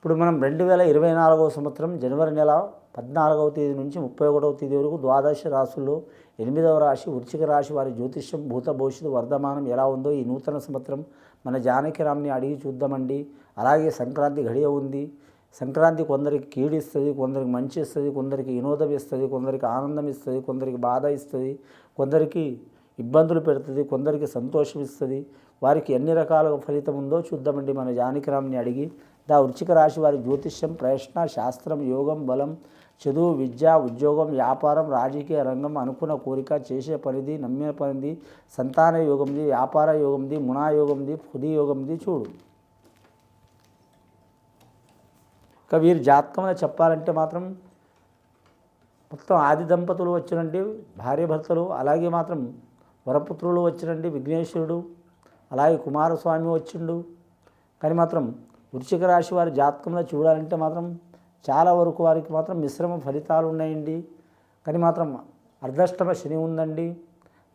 ఇప్పుడు మనం రెండు వేల ఇరవై నాలుగవ సంవత్సరం జనవరి నెల పద్నాలుగవ తేదీ నుంచి ముప్పై ఒకటవ తేదీ వరకు ద్వాదశ రాశుల్లో ఎనిమిదవ రాశి వృచ్చిక రాశి వారి జ్యోతిష్యం భూత భవిష్యత్తు వర్ధమానం ఎలా ఉందో ఈ నూతన సంవత్సరం మన జానకిరామ్ని అడిగి చూద్దామండి. అలాగే సంక్రాంతి గడియ ఉంది. సంక్రాంతి కొందరికి కీడిస్తుంది కొందరికి మంచి ఇస్తుంది కొందరికి వినోదం ఇస్తుంది కొందరికి ఆనందం ఇస్తుంది కొందరికి బాధ ఇస్తుంది కొందరికి ఇబ్బందులు పెడుతుంది కొందరికి సంతోషం ఇస్తుంది. వారికి ఎన్ని రకాల ఫలితం ఉందో చూద్దామండి మన జానకిరామ్ని అడిగి. దా వృచ్చిక రాశి వారి జ్యోతిష్యం ప్రశ్న శాస్త్రం యోగం బలం చదువు విద్య ఉద్యోగం వ్యాపారం రాజకీయ రంగం అనుకున్న కోరిక చేసే పనిది నమ్మిన పనిది సంతాన యోగంది వ్యాపార యోగంది మునాయోగంది పుది యోగంది చూడు. ఇక వీరి జాతకంలో చెప్పాలంటే మాత్రం మొత్తం ఆది దంపతులు వచ్చినండి భార్యభర్తలు అలాగే మాత్రం వరపుత్రులు వచ్చినండి విఘ్నేశ్వరుడు అలాగే కుమారస్వామి వచ్చిండు. కానీ మాత్రం వృశ్చిక రాశి వారి జాతకంలో చూడాలంటే మాత్రం చాలా వరకు వారికి మాత్రం మిశ్రమ ఫలితాలు ఉన్నాయండి. కానీ మాత్రం అర్ధష్టమ శని ఉందండి.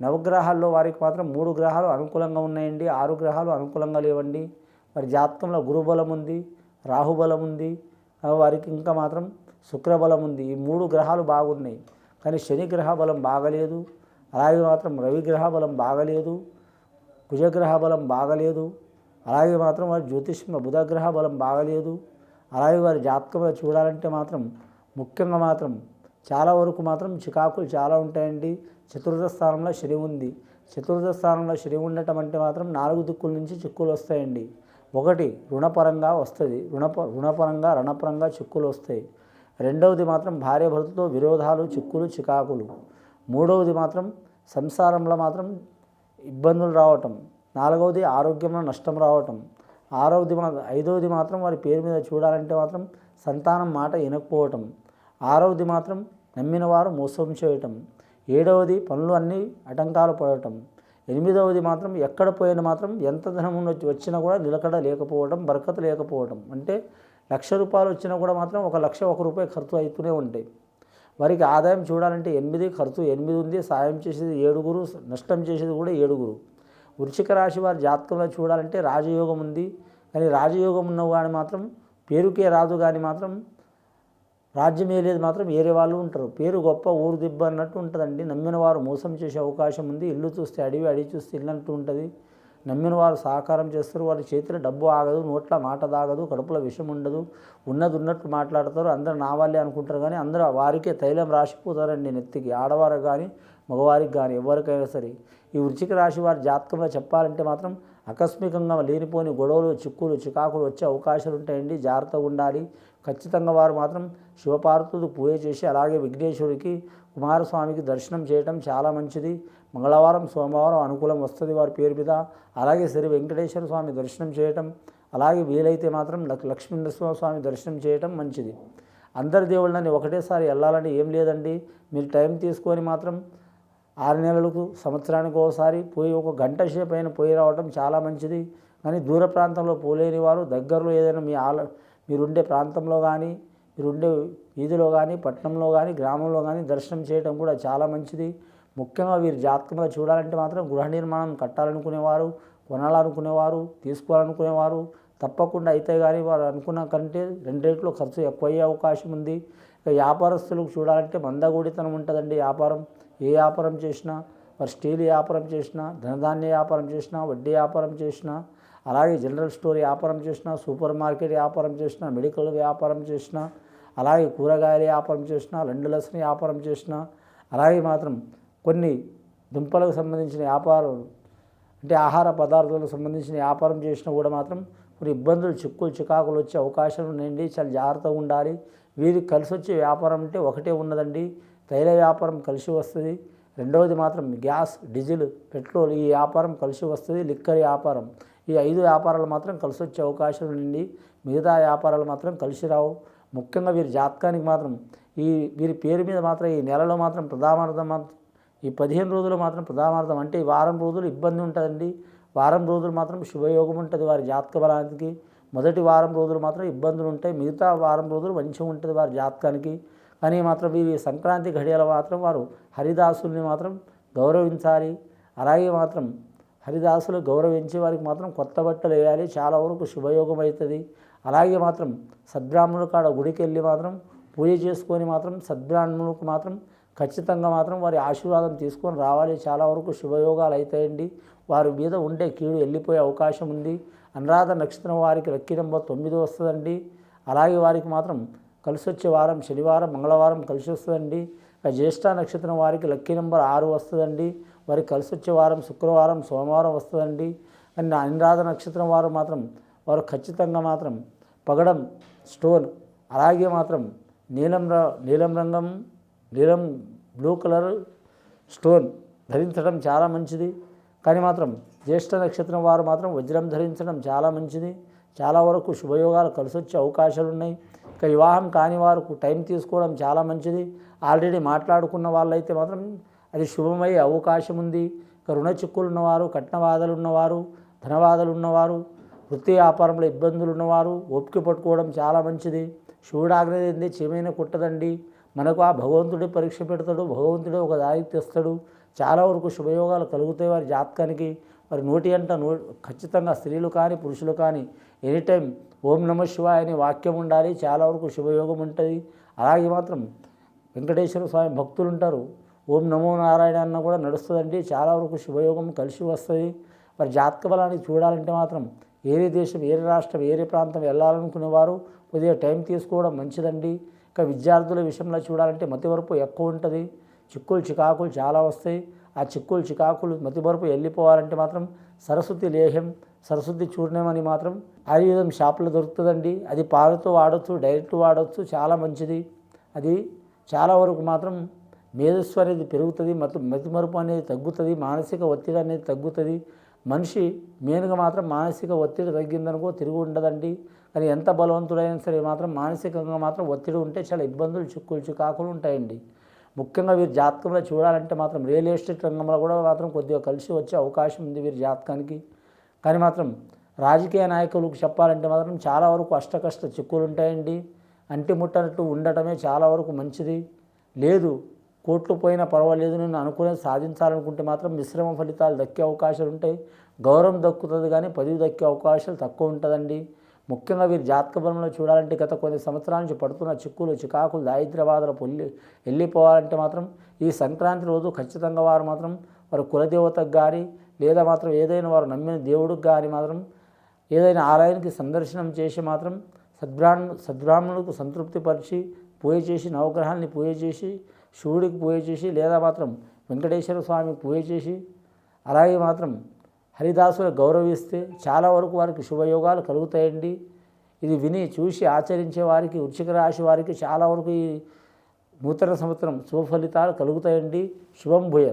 నవగ్రహాల్లో వారికి మాత్రం మూడు గ్రహాలు అనుకూలంగా ఉన్నాయండి. ఆరు గ్రహాలు అనుకూలంగా లేవండి. వారి జాతకంలో గురుబలం ఉంది రాహుబలం ఉంది. వారికి ఇంకా మాత్రం శుక్రబలం ఉంది. ఈ మూడు గ్రహాలు బాగున్నాయి. కానీ శని గ్రహ బలం బాగలేదు. అలాగే మాత్రం రవి గ్రహ బలం బాగలేదు. కుజగ్రహ బలం బాగలేదు. అలాగే మాత్రం వారి జ్యోతిష్యంలో బుధగ్రహ బలం బాగలేదు. అలాగే వారి జాతకంలో చూడాలంటే మాత్రం ముఖ్యంగా మాత్రం చాలా వరకు మాత్రం చికాకులు చాలా ఉంటాయండి. చతుర్థ స్థానంలో శని ఉంది. చతుర్థ స్థానంలో శని ఉండటం అంటే మాత్రం నాలుగు దిక్కుల నుంచి చిక్కులు వస్తాయండి. ఒకటి రుణపరంగా వస్తుంది. రుణప రుణపరంగా రణపరంగా చిక్కులు వస్తాయి. రెండవది మాత్రం భార్య భర్తతో విరోధాలు చిక్కులు చికాకులు. మూడవది మాత్రం సంసారంలో మాత్రం ఇబ్బందులు రావటం. నాలుగవది ఆరోగ్యంలో నష్టం రావటం. ఆరవది మా ఐదవది మాత్రం వారి పేరు మీద చూడాలంటే మాత్రం సంతానం మాట వినకపోవటం. ఆరవది మాత్రం నమ్మిన వారు మోసం చేయటం. ఏడవది పనులు అన్నీ ఆటంకాలు పడటం. ఎనిమిదవది మాత్రం ఎక్కడ పోయినా మాత్రం ఎంత ధనం వచ్చి- వచ్చినా కూడా నిలకడ లేకపోవడం బరకత లేకపోవడం అంటే లక్ష రూపాయలు వచ్చినా కూడా మాత్రం ఒక లక్ష ఒక రూపాయి ఖర్చు అవుతూనే ఉంటాయి. వారికి ఆదాయం చూడాలంటే ఎనిమిది ఖర్చు ఎనిమిది ఉంది సాయం చేసేది ఏడుగురు నష్టం చేసేది కూడా ఏడుగురు. వృషిక రాశి వారి జాతకంలో చూడాలంటే రాజయోగం ఉంది. కానీ రాజయోగం ఉన్నవాడు మాత్రం పేరుకే రాదు కానీ మాత్రం రాజ్యం ఏలేదు మాత్రం వేరే వాళ్ళు ఉంటారు. పేరు గొప్ప ఊరు దిబ్బ అన్నట్టు ఉంటుందండి. నమ్మిన వారు మోసం చేసే అవకాశం ఉంది. ఇల్లు చూస్తే అడివి అడివి చూస్తే ఇల్లు అంటూ ఉంటుంది. నమ్మిన వారు సహకారం చేస్తారు. వారి చేతిలో డబ్బు ఆగదు నోట్ల మాట దాగదు కడుపులో విషం ఉండదు. ఉన్నది ఉన్నట్టు మాట్లాడతారు. అందరూ నా వాళ్ళే అనుకుంటారు కానీ అందరూ వారికే తైలం రాసిపోతారండి నెత్తికి. ఆడవారికి కానీ మగవారికి కానీ ఎవరికైనా సరే. ఈ వృశ్చిక రాశి వారి జాతకంలో చెప్పాలంటే మాత్రం ఆకస్మికంగా లేనిపోని గొడవలు చిక్కులు చికాకులు వచ్చే అవకాశాలు ఉంటాయండి. జాగ్రత్తగా ఉండాలి. ఖచ్చితంగా వారు మాత్రం శివపార్వతులకు పూజ చేసి అలాగే విఘ్నేశ్వరికి కుమారస్వామికి దర్శనం చేయటం చాలా మంచిది. మంగళవారం సోమవారం అనుకూలం వస్తుంది వారి పేరు మీద. అలాగే శ్రీ వెంకటేశ్వర స్వామి దర్శనం చేయటం అలాగే వీలైతే మాత్రం లక్- లక్ష్మీనరసింహ స్వామి దర్శనం చేయటం మంచిది. అందరి దేవుళ్ళని ఒకటేసారి వెళ్ళాలని ఏం లేదండి. మీరు టైం తీసుకొని మాత్రం ఆరు నెలలకు సంవత్సరానికి ఒకసారి పోయి ఒక గంట సేపు అయినా పోయి రావడం చాలా మంచిది. కానీ దూర ప్రాంతంలో పోలేని వారు దగ్గరలో ఏదైనా మీ ఆల మీరుండే ప్రాంతంలో కానీ మీరుండే వీధిలో కానీ పట్టణంలో కానీ గ్రామంలో కానీ దర్శనం చేయడం కూడా చాలా మంచిది. ముఖ్యంగా వీరి జాతకంగా చూడాలంటే మాత్రం గృహ నిర్మాణం కట్టాలనుకునేవారు కొనాలనుకునేవారు తీసుకోవాలనుకునేవారు. తప్పకుండా అయితే కానీ వారు అనుకున్న కంటే రెండేట్లో ఖర్చు ఎక్కువ అయ్యే అవకాశం ఉంది. ఇక వ్యాపారస్తులకు చూడాలంటే మందగూడితనం ఉంటుందండి వ్యాపారం. ఏ వ్యాపారం చేసినా వారు స్టీల్ వ్యాపారం చేసినా ధనధాన్య వ్యాపారం చేసినా వడ్డీ వ్యాపారం చేసినా అలాగే జనరల్ స్టోర్ వ్యాపారం చేసినా సూపర్ మార్కెట్ వ్యాపారం చేసినా మెడికల్ వ్యాపారం చేసినా అలాగే కూరగాయల వ్యాపారం చేసినా రెండు లసన వ్యాపారం చేసినా అలాగే మాత్రం కొన్ని దుంపలకు సంబంధించిన వ్యాపారం అంటే ఆహార పదార్థాలకు సంబంధించిన వ్యాపారం చేసినా కూడా మాత్రం కొన్ని ఇబ్బందులు చిక్కులు చికాకులు వచ్చే అవకాశం ఉన్నాయండి. చాలా జాగ్రత్తగా ఉండాలి. వీరికి కలిసి వచ్చే వ్యాపారం అంటే ఒకటే ఉన్నదండి. తైల వ్యాపారం కలిసి వస్తుంది. రెండవది మాత్రం గ్యాస్ డీజిల్ పెట్రోల్ ఈ వ్యాపారం కలిసి వస్తుంది. లిక్కర్ వ్యాపారం ఈ ఐదు వ్యాపారాలు మాత్రం కలిసి వచ్చే అవకాశం ఉండి మిగతా వ్యాపారాలు మాత్రం కలిసి రావు. ముఖ్యంగా వీరి జాతకానికి మాత్రం ఈ వీరి పేరు మీద మాత్రం ఈ నెలలో మాత్రం ప్రధానార్థం మాత్రం ఈ పదిహేను రోజులు మాత్రం ప్రధానార్థం. అంటే ఈ వారం రోజులు ఇబ్బంది ఉంటుందండి. వారం రోజులు మాత్రం శుభయోగం ఉంటుంది వారి జాతక బలానికి. మొదటి వారం రోజులు మాత్రం ఇబ్బందులు ఉంటాయి. మిగతా వారం రోజులు మంచిగా ఉంటుంది వారి జాతకానికి. కానీ మాత్రం వీరి సంక్రాంతి ఘడియల మాత్రం వారు హరిదాసుల్ని మాత్రం గౌరవించాలి. అలాగే మాత్రం హరిదాసులు గౌరవించే వారికి మాత్రం కొత్త బట్టలు వేయాలి. చాలా వరకు శుభయోగం అవుతుంది. అలాగే మాత్రం సద్బ్రాహ్మణుల కాడ గుడికి వెళ్ళి మాత్రం పూజ చేసుకొని మాత్రం సద్బ్రాహ్మణులకు మాత్రం ఖచ్చితంగా మాత్రం వారి ఆశీర్వాదం తీసుకొని రావాలి. చాలా వరకు శుభయోగాలు అవుతాయండి వారి మీద ఉండే కీడు వెళ్ళిపోయే అవకాశం ఉంది. అనురాధ నక్షత్రం వారికి లక్కీ నెంబర్ తొమ్మిది వస్తుందండి. అలాగే వారికి మాత్రం కలిసి వచ్చే వారం శనివారం మంగళవారం కలిసి వస్తుందండి. జ్యేష్ఠ నక్షత్రం వారికి లక్కీ నెంబర్ ఆరు వస్తుందండి. వారికి కలిసి వచ్చే వారం శుక్రవారం సోమవారం వస్తుందండి. అండ్ అనురాధ నక్షత్రం వారు మాత్రం వారు ఖచ్చితంగా మాత్రం పగడం స్టోన్ అలాగే మాత్రం నీలం ర- నీలం రంగం నీలం బ్లూ కలర్ స్టోన్ ధరించడం చాలా మంచిది. కానీ మాత్రం జ్యేష్ఠ నక్షత్రం వారు మాత్రం వజ్రం ధరించడం చాలా మంచిది. చాలా వరకు శుభయోగాలు కలిసి వచ్చే అవకాశాలు ఉన్నాయి ఇక వివాహం కాని వారికి టైం తీసుకోవడం చాలా మంచిది. ఆల్రెడీ మాట్లాడుకున్న వాళ్ళైతే మాత్రం అది శుభమయ్యే అవకాశం ఉంది. ఇక రుణ చిక్కులు ఉన్నవారు కట్నవాదాలు ఉన్నవారు ధనవాదాలు ఉన్నవారు వృత్తి వ్యాపారంలో ఇబ్బందులు ఉన్నవారు ఓపిక పట్టుకోవడం చాలా మంచిది. శివుడు ఆగ్రహింది చెమైన కుట్టదండి. మనకు ఆ భగవంతుడే పరీక్ష పెడతాడు భగవంతుడే ఒక దారి తెస్తాడు. చాలా వరకు శుభయోగాలు కలుగుతాయి వారి జాతకానికి. వారి నోటి అంట నో ఖచ్చితంగా స్త్రీలు కానీ పురుషులు కానీ ఎనీ టైం ఓం నమ శివాయ అనే వాక్యం ఉండాలి చాలా వరకు శుభయోగం ఉంటుంది. అలాగే మాత్రం వెంకటేశ్వర స్వామి భక్తులు ఉంటారు. ఓం నమో నారాయణ అన్న కూడా నడుస్తుందండి చాలా వరకు శుభయోగం కలిసి వస్తుంది. మరి జాతక బలాన్ని చూడాలంటే మాత్రం ఏరే దేశం ఏరే రాష్ట్రం ఏరే ప్రాంతం వెళ్ళాలనుకునేవారు కొద్దిగా టైం తీసుకోవడం మంచిదండి. ఇక విద్యార్థుల విషయంలో చూడాలంటే మతివరపు ఎక్కువ ఉంటుంది. చిక్కులు చికాకులు చాలా వస్తాయి. ఆ చిక్కులు చికాకులు మతివరపు వెళ్ళిపోవాలంటే మాత్రం సరస్వతి లేహ్యం సరస్వతి చూర్ణం అని మాత్రం ఆయుర్వేదం షాపులో దొరుకుతుందండి. అది పాలతో వాడచ్చు డైరెక్ట్ వాడచ్చు చాలా మంచిది. అది చాలా వరకు మాత్రం మేధస్సు అనేది పెరుగుతుంది మత మతిమరుపు అనేది తగ్గుతుంది మానసిక ఒత్తిడి అనేది తగ్గుతుంది. మనిషి మెయిన్గా మాత్రం మానసిక ఒత్తిడి తగ్గిందనుకో తిరిగి ఉండదండి. కానీ ఎంత బలవంతుడైనా సరే మాత్రం మానసికంగా మాత్రం ఒత్తిడి ఉంటే చాలా ఇబ్బందులు చిక్కులు చికాకులు ఉంటాయండి. ముఖ్యంగా వీరి జాతకంలో చూడాలంటే మాత్రం రియల్ ఎస్టేట్ రంగంలో కూడా మాత్రం కొద్దిగా కలిసి వచ్చే అవకాశం ఉంది వీరి జాతకానికి. కానీ మాత్రం రాజకీయ నాయకులకు చెప్పాలంటే మాత్రం చాలా వరకు అష్టకష్ట చిక్కులు ఉంటాయండి. అంటి ముట్టనట్టు ఉండటమే చాలా వరకు మంచిది. లేదు కోట్లు పోయినా పర్వాలేదు నేను అనుకునేది సాధించాలనుకుంటే మాత్రం మిశ్రమ ఫలితాలు దక్కే అవకాశాలు ఉంటాయి. గౌరవం దక్కుతుంది కానీ పదవి దక్కే అవకాశాలు తక్కువ ఉంటుందండి. ముఖ్యంగా వీరి జాతక బలంలో చూడాలంటే గత కొన్ని సంవత్సరాల నుంచి పడుతున్న చిక్కులు చికాకులు దారిద్ర్యబాధలు పొల్లి వెళ్ళిపోవాలంటే మాత్రం ఈ సంక్రాంతి రోజు ఖచ్చితంగా వారు మాత్రం వారు కులదేవతకు కానీ లేదా మాత్రం ఏదైనా వారు నమ్మిన దేవుడికి కానీ మాత్రం ఏదైనా ఆలయానికి సందర్శనం చేసి మాత్రం సద్బ్రాహ్మణు సద్బ్రాహ్మణులకు సంతృప్తిపరిచి పూజ చేసి నవగ్రహాన్ని పూజ చేసి శివుడికి పూజ చేసి లేదా మాత్రం వెంకటేశ్వర స్వామికి పూజ చేసి అలాగే మాత్రం హరిదాసులు గౌరవిస్తే చాలా వరకు వారికి శుభయోగాలు కలుగుతాయండి. ఇది విని చూసి ఆచరించే వారికి వృశ్చిక రాశి వారికి చాలా వరకు ఈ నూతన సంవత్సరం శుభ ఫలితాలు కలుగుతాయండి. శుభం భూయ